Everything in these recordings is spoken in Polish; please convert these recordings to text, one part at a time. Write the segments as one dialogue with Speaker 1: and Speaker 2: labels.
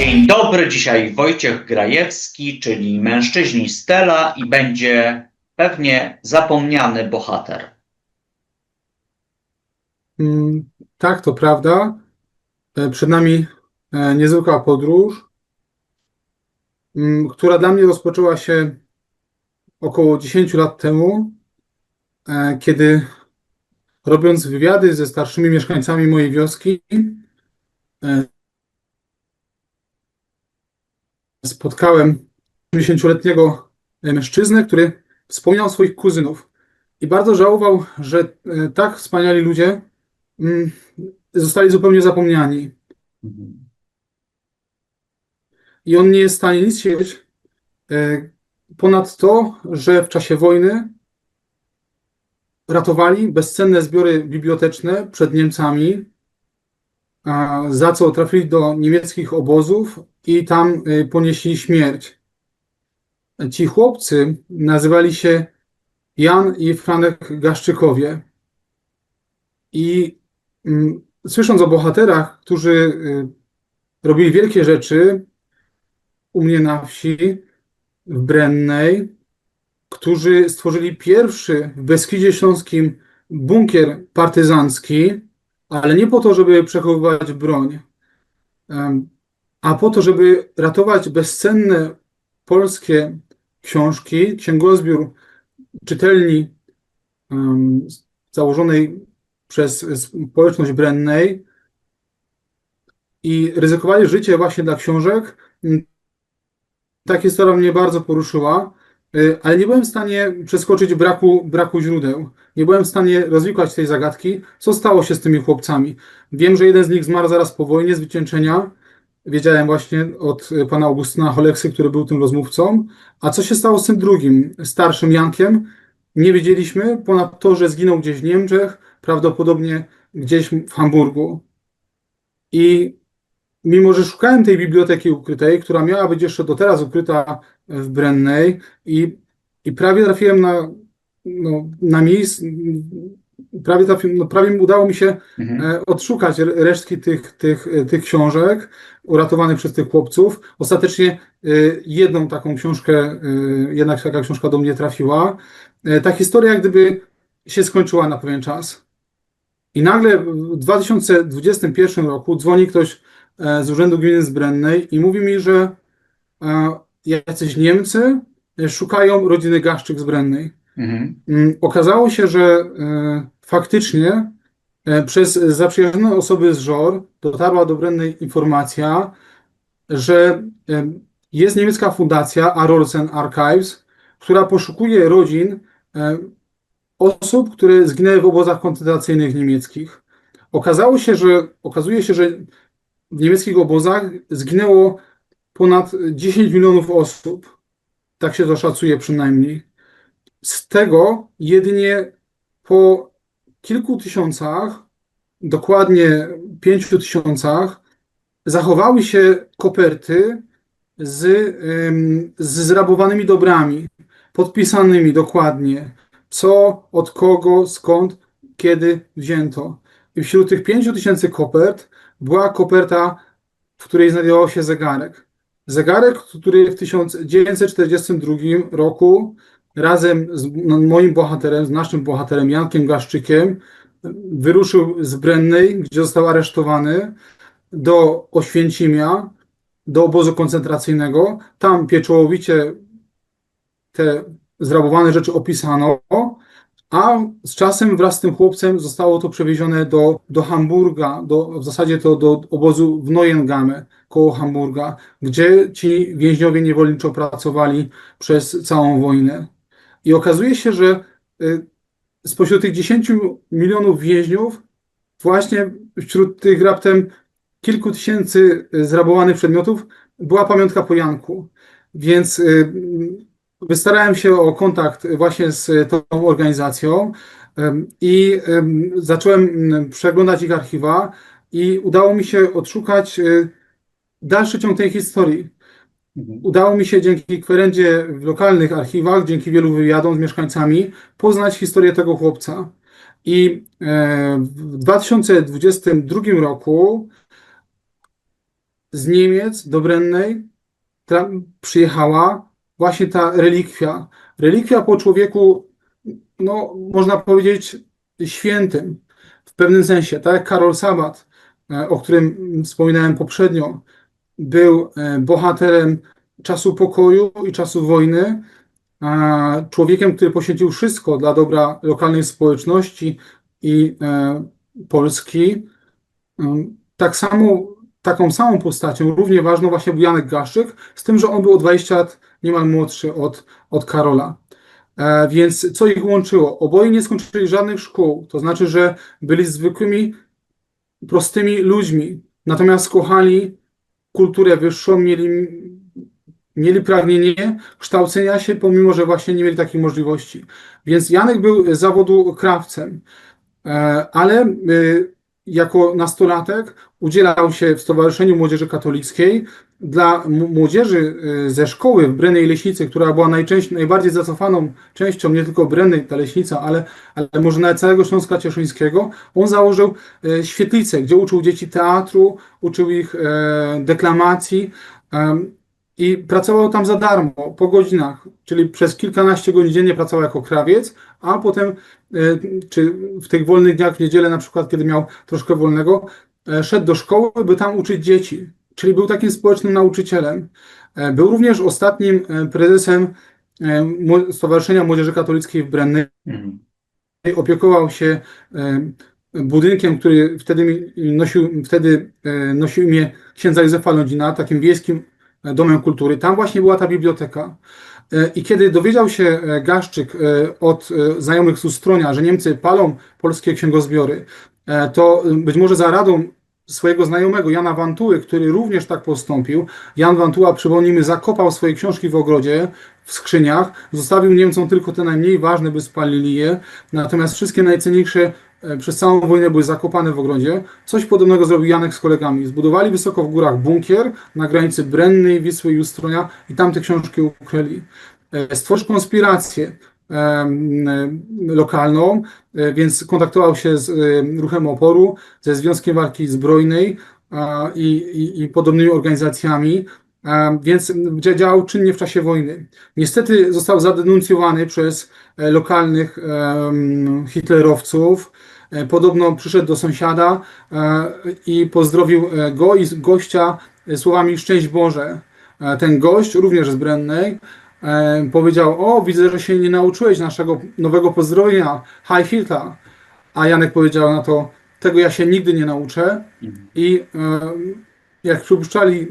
Speaker 1: Dzień dobry, dzisiaj Wojciech Grajewski, czyli mężczyźni Stella i będzie pewnie zapomniany bohater.
Speaker 2: Mm, Tak, to prawda. E, Przed nami e, niezwykła podróż, mm, która dla mnie rozpoczęła się około 10 lat temu, e, kiedy robiąc wywiady ze starszymi mieszkańcami mojej wioski, spotkałem 50-letniego mężczyznę, który wspomniał swoich kuzynów i bardzo żałował, że e, tak wspaniali ludzie mm, zostali zupełnie zapomniani. I on nie jest w stanie nic się wiedzieć e, ponad to, że w czasie wojny ratowali bezcenne zbiory biblioteczne przed Niemcami, za co trafili do niemieckich obozów i tam e, ponieśli śmierć. Ci chłopcy nazywali się Jan i Franek Gaszczykowie. I mm, słysząc o bohaterach, którzy y, robili wielkie rzeczy u mnie na wsi, w Brennej, którzy stworzyli pierwszy w Beskidzie Śląskim bunkier partyzancki, ale nie po to, żeby przechowywać broń, a po to, żeby ratować bezcenne polskie książki, księgozbiór czytelni założonej przez społeczność Brennej i ryzykowali życie właśnie dla książek. Ta historia mnie bardzo poruszyła, ale nie byłem w stanie przeskoczyć braku, braku źródeł. Nie byłem w stanie rozwikłać tej zagadki, co stało się z tymi chłopcami. Wiem, że jeden z nich zmarł zaraz po wojnie z wycieńczenia. Wiedziałem właśnie od y, pana Augustyna Choleksy, który był tym rozmówcą. A co się stało z tym drugim, starszym Jankiem? Nie wiedzieliśmy, ponad to, że zginął gdzieś w Niemczech, prawdopodobnie gdzieś w Hamburgu. I mimo, że szukałem tej biblioteki ukrytej, która miała być jeszcze do teraz ukryta w Brennej i, i prawie trafiłem na, no, na miejsce, prawie, trafiłem, no, prawie udało mi się
Speaker 1: Mhm.
Speaker 2: e, odszukać re- resztki tych, tych, e, tych książek uratowanych przez tych chłopców. Ostatecznie e, jedną taką książkę, jednak taka książka do mnie trafiła. Ta historia jak gdyby się skończyła na pewien czas. I nagle w 2021 roku dzwoni ktoś z Urzędu Gminy Zbrennej i mówi mi, że e, jacyś Niemcy e, szukają rodziny Gaszczyk z Brennej.
Speaker 1: Mhm.
Speaker 2: Mm, Okazało się, że e, faktycznie e, przez zaprzyjaźnione osoby z żor dotarła do Brennej informacja, że e, jest niemiecka fundacja Arolsen Archives, która poszukuje rodzin e, osób, które zginęły w obozach koncentracyjnych niemieckich. Okazało się, że okazuje się, że w niemieckich obozach zginęło ponad 10 milionów osób. Tak się to szacuje przynajmniej. Z tego jedynie po kilku tysiącach, dokładnie pięciu tysiącach, zachowały się koperty z, z zrabowanymi dobrami, podpisanymi dokładnie, co, od kogo, skąd, kiedy wzięto. Wśród tych pięciu tysięcy kopert była koperta, w której znajdował się zegarek. Zegarek, który w 1942 roku razem z moim bohaterem, z naszym bohaterem Jankiem Gaszczykiem, wyruszył z Brennej, gdzie został aresztowany, do Oświęcimia, do obozu koncentracyjnego. Tam pieczołowicie te zrabowane rzeczy opisano, a z czasem wraz z tym chłopcem zostało to przewiezione do, do Hamburga, do, w zasadzie to do obozu w Neuengamme koło Hamburga, gdzie ci więźniowie niewolniczo pracowali przez całą wojnę. I okazuje się, że y, spośród tych 10 milionów więźniów, właśnie wśród tych raptem kilku tysięcy zrabowanych przedmiotów była pamiątka po Janku. Więc y, wystarałem się o kontakt właśnie z tą organizacją i zacząłem ym, przeglądać ich archiwa i udało mi się odszukać y, dalszy ciąg tej historii.
Speaker 1: Mhm.
Speaker 2: Udało mi się dzięki kwerendzie w lokalnych archiwach, dzięki wielu wywiadom z mieszkańcami, poznać historię tego chłopca. I e, w 2022 roku z Niemiec do Brennej przyjechała właśnie ta relikwia. Relikwia po człowieku, no, można powiedzieć, świętym w pewnym sensie. Tak jak Karol Sabat, e, o którym wspominałem poprzednio, był e, bohaterem czasu pokoju i czasu wojny, człowiekiem, który poświęcił wszystko dla dobra lokalnej społeczności i e, Polski. Tak samo, taką samą postacią, równie ważną właśnie był Janek Gaszczyk, z tym, że on był o 20 lat niemal młodszy od, od Karola. E, więc co ich łączyło? Oboje nie skończyli żadnych szkół, to znaczy, że byli zwykłymi, prostymi ludźmi, natomiast kochali kulturę wyższą, mieli, mieli pragnienie kształcenia się, pomimo że właśnie nie mieli takich możliwości. Więc Janek był zawodu krawcem, e, ale y, jako nastolatek udzielał się w Stowarzyszeniu Młodzieży Katolickiej dla młodzieży y, ze szkoły w Brennej Leśnicy, która była najczęściej, najbardziej zacofaną częścią nie tylko Brennej, ta leśnica, ale, ale może nawet całego Śląska Cieszyńskiego. On założył e, świetlicę, gdzie uczył dzieci teatru, uczył ich e, deklamacji i pracował tam za darmo, po godzinach, czyli przez kilkanaście godzin dziennie pracował jako krawiec, a potem e, czy w tych wolnych dniach w niedzielę na przykład, kiedy miał troszkę wolnego, e, szedł do szkoły, by tam uczyć dzieci. Czyli był takim społecznym nauczycielem. E, Był również ostatnim prezesem Stowarzyszenia Młodzieży Katolickiej w Brennej.
Speaker 1: Mhm.
Speaker 2: Opiekował się budynkiem, który wtedy nosił, wtedy nosił imię księdza Józefa Lądzina, takim wiejskim domem kultury. Tam właśnie była ta biblioteka. E, I kiedy dowiedział się e, Gaszczyk e, od e, znajomych z Ustronia, że Niemcy palą polskie księgozbiory, e, to e, być może za radą swojego znajomego Jana Wantuły, który również tak postąpił, Jan Wantuła, przypomnijmy, zakopał swoje książki w ogrodzie, w skrzyniach, zostawił Niemcom tylko te najmniej ważne, by spalili je, natomiast wszystkie najcenniejsze e, przez całą wojnę były zakopane w ogrodzie. Coś podobnego zrobił Janek z kolegami. Zbudowali wysoko w górach bunkier na granicy Brennej, Wisły i Ustronia i tam te książki ukryli. E, Stworzył konspirację e, lokalną, e, więc kontaktował się z e, ruchem oporu, ze Związkiem Walki Zbrojnej i, i, i podobnymi organizacjami, więc dzia- działał czynnie w czasie wojny. Niestety został zadenuncjowany przez e, lokalnych em, hitlerowców. E, Podobno przyszedł do sąsiada e, i pozdrowił e, go i gościa e, słowami Szczęść Boże. E, Ten gość, również z Brennej, e, powiedział: O, widzę, że się nie nauczyłeś naszego nowego pozdrowienia. Hi Hitler. A Janek powiedział na to: Tego ja się nigdy nie nauczę. I e, jak przypuszczali,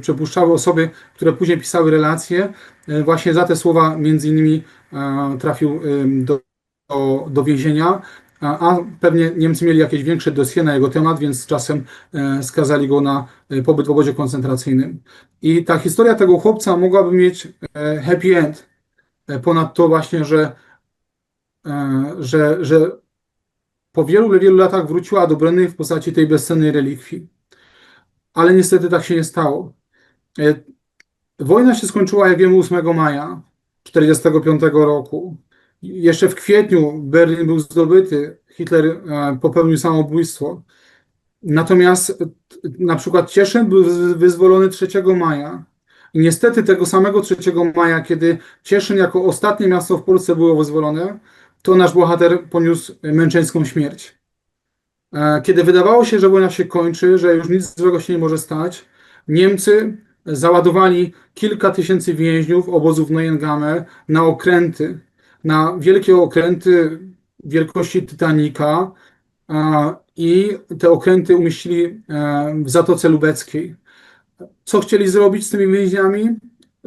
Speaker 2: przypuszczały osoby, które później pisały relacje, e, właśnie za te słowa między innymi e, trafił do, do, do więzienia. A, a pewnie Niemcy mieli jakieś większe dosie na jego temat, więc czasem e, skazali go na pobyt w obozie koncentracyjnym. I ta historia tego chłopca mogłaby mieć happy end. E, Ponad to właśnie, że, że, że po wielu, wielu latach wróciła do Brennej w postaci tej bezcennej relikwii. Ale niestety tak się nie stało. E, Wojna się skończyła, jak wiemy, 8 maja 1945 roku. Jeszcze w kwietniu Berlin był zdobyty, Hitler e, popełnił samobójstwo. Natomiast e, na przykład Cieszyn był wy- wyzwolony 3 maja. I niestety tego samego 3 maja, kiedy Cieszyn jako ostatnie miasto w Polsce było wyzwolone, to nasz bohater poniósł męczeńską śmierć. E, Kiedy wydawało się, że wojna się kończy, że już nic złego się nie może stać, Niemcy załadowali kilka tysięcy więźniów obozów Neuengamme na okręty, na wielkie okręty wielkości Titanica a, i te okręty umieścili e, w Zatoce Lubeckiej. Co chcieli zrobić z tymi więźniami?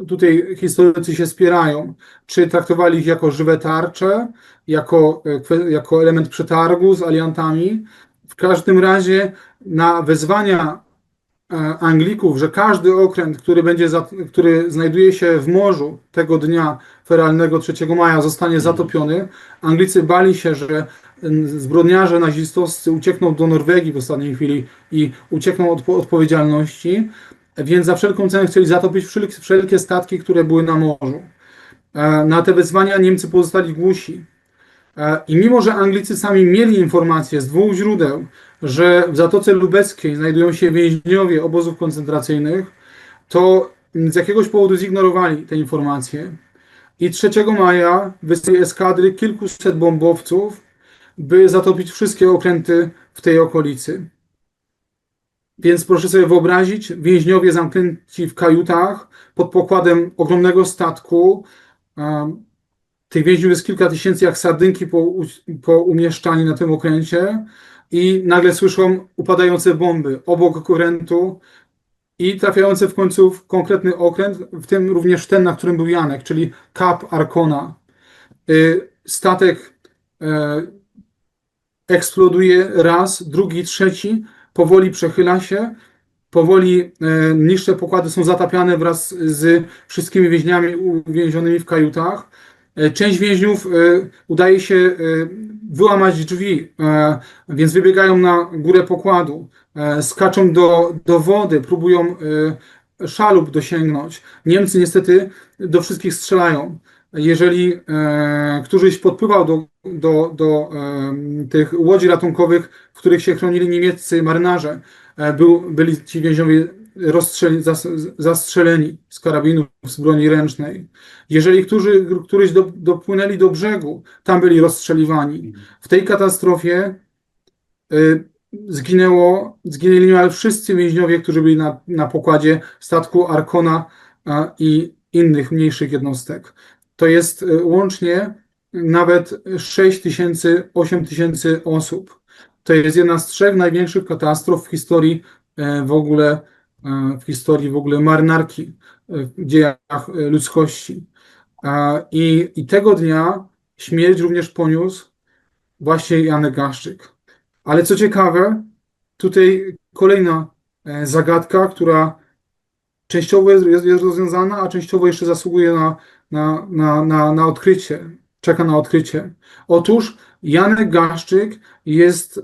Speaker 2: Tutaj historycy się spierają. Czy traktowali ich jako żywe tarcze, jako, e, jako element przetargu z aliantami? W każdym razie na wezwania e, Anglików, że każdy okręt, który będzie za, który znajduje się w morzu tego dnia feralnego 3 maja zostanie zatopiony. Anglicy bali się, że zbrodniarze nazistowscy uciekną do Norwegii w ostatniej chwili i uciekną od po- odpowiedzialności, więc za wszelką cenę chcieli zatopić wszelkie, wszelkie statki, które były na morzu. E, Na te wezwania Niemcy pozostali głusi. E, I mimo, że Anglicy sami mieli informacje z dwóch źródeł, że w Zatoce Lubeckiej znajdują się więźniowie obozów koncentracyjnych, to z jakiegoś powodu zignorowali te informacje. I 3 maja wysłali eskadry kilkuset bombowców, by zatopić wszystkie okręty w tej okolicy. Więc proszę sobie wyobrazić, więźniowie zamknięci w kajutach pod pokładem ogromnego statku. Um, tych więźniów jest kilka tysięcy, jak sardynki po, po umieszczani na tym okręcie i nagle słyszą upadające bomby obok okrętu i trafiające w końcu w konkretny okręt, w tym również ten, na którym był Janek, czyli Kap Arkona. Y, Statek e, eksploduje raz, drugi, trzeci, powoli przechyla się, powoli e, niższe pokłady są zatapiane wraz z wszystkimi więźniami uwięzionymi w kajutach. E, Część więźniów e, udaje się e, wyłamać drzwi, więc wybiegają na górę pokładu, skaczą do, do wody, próbują szalup dosięgnąć. Niemcy niestety do wszystkich strzelają. Jeżeli któryś podpływał do, do, do tych łodzi ratunkowych, w których się chronili niemieccy marynarze, był, byli ci więźniowie rozstrzeli, zas, zastrzeleni z karabinów, z broni ręcznej. Jeżeli którzy, któryś do, dopłynęli do brzegu, tam byli rozstrzeliwani. W tej katastrofie y, zginęło, zginęli niemal wszyscy więźniowie, którzy byli na, na pokładzie statku Arkona a, i innych mniejszych jednostek. To jest y, łącznie nawet 6 tysięcy, 8 tysięcy osób. To jest jedna z trzech największych katastrof w historii e, w ogóle, w historii w ogóle marynarki, e, w dziejach e, ludzkości. I, I tego dnia śmierć również poniósł właśnie Janek Gaszczyk. Ale co ciekawe, tutaj kolejna e, zagadka, która częściowo jest, jest, rozwiązana, a częściowo jeszcze zasługuje na, na, na, na, na odkrycie, czeka na odkrycie. Otóż Janek Gaszczyk jest e,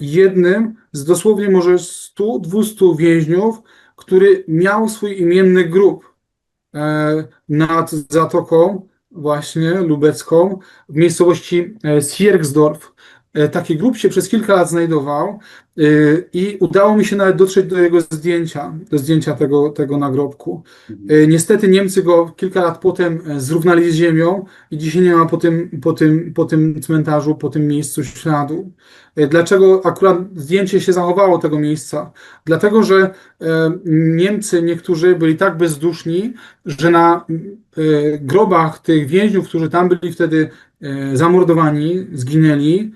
Speaker 2: jednym z dosłownie może 100-200 więźniów, który miał swój imienny grób e, nad Zatoką właśnie lubecką w miejscowości e, Sierksdorf. E, Taki grób się przez kilka lat znajdował i udało mi się nawet dotrzeć do jego zdjęcia, do zdjęcia tego, tego nagrobku. E, Niestety Niemcy go kilka lat potem e, zrównali z ziemią i dzisiaj nie ma po tym, po tym, po tym cmentarzu, po tym miejscu śladu. E, Dlaczego akurat zdjęcie się zachowało tego miejsca? Dlatego, że e, Niemcy niektórzy byli tak bezduszni, że na e, grobach tych więźniów, którzy tam byli wtedy zamordowani, zginęli,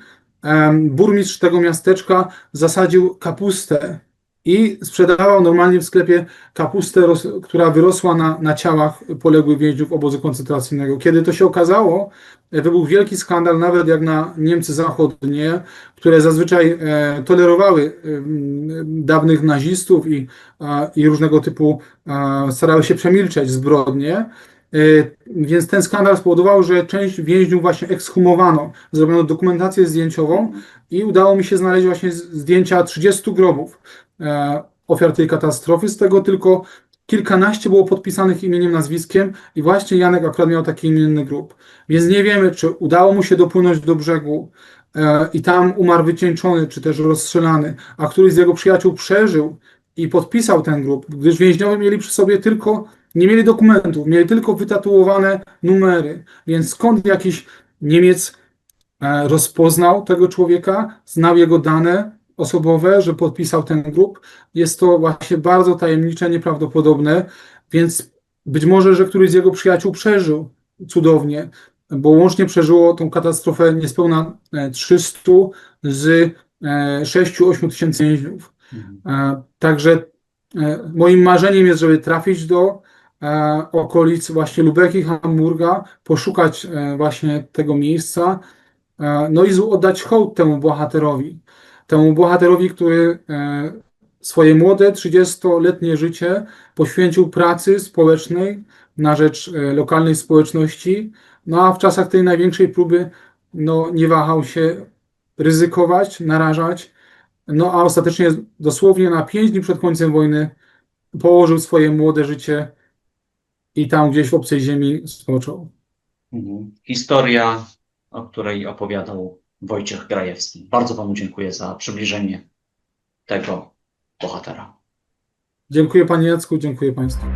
Speaker 2: burmistrz tego miasteczka zasadził kapustę i sprzedawał normalnie w sklepie kapustę, która wyrosła na, na ciałach poległych więźniów obozu koncentracyjnego. Kiedy to się okazało, e, wybuchł wielki skandal, nawet jak na Niemcy zachodnie, które zazwyczaj e, tolerowały em, dawnych nazistów i, a, i różnego typu a, starały się przemilczeć zbrodnie. E, Więc ten skandal spowodował, że część więźniów właśnie ekshumowano. Zrobiono dokumentację zdjęciową i udało mi się znaleźć właśnie zdjęcia 30 grobów e, ofiar tej katastrofy. Z tego tylko kilkanaście było podpisanych imieniem, nazwiskiem i właśnie Janek akurat miał taki imienny grób. Więc nie wiemy, czy udało mu się dopłynąć do brzegu e, i tam umarł wycieńczony, czy też rozstrzelany, a któryś z jego przyjaciół przeżył i podpisał ten grób, gdyż więźniowie mieli przy sobie tylko, nie mieli dokumentów, mieli tylko wytatuowane numery, więc skąd jakiś Niemiec e, rozpoznał tego człowieka, znał jego dane osobowe, że podpisał ten grób. Jest to właśnie bardzo tajemnicze, nieprawdopodobne, więc być może, że któryś z jego przyjaciół przeżył cudownie, bo łącznie przeżyło tą katastrofę niespełna e, 300 z e, 6-8 tysięcy więźniów. E, Także e, moim marzeniem jest, żeby trafić do e, okolic właśnie Lubeki, Hamburga, poszukać e, właśnie tego miejsca, e, no i oddać hołd temu bohaterowi. Temu bohaterowi, który e, swoje młode, 30-letnie życie poświęcił pracy społecznej na rzecz e, lokalnej społeczności, no a w czasach tej największej próby no, nie wahał się ryzykować, narażać, no a ostatecznie dosłownie na pięć dni przed końcem wojny położył swoje młode życie i tam gdzieś w obcej ziemi spoczął.
Speaker 1: Mhm. Historia, o której opowiadał Wojciech Grajewski. Bardzo Panu dziękuję za przybliżenie tego bohatera.
Speaker 2: Dziękuję Panie Jacku, dziękuję Państwu.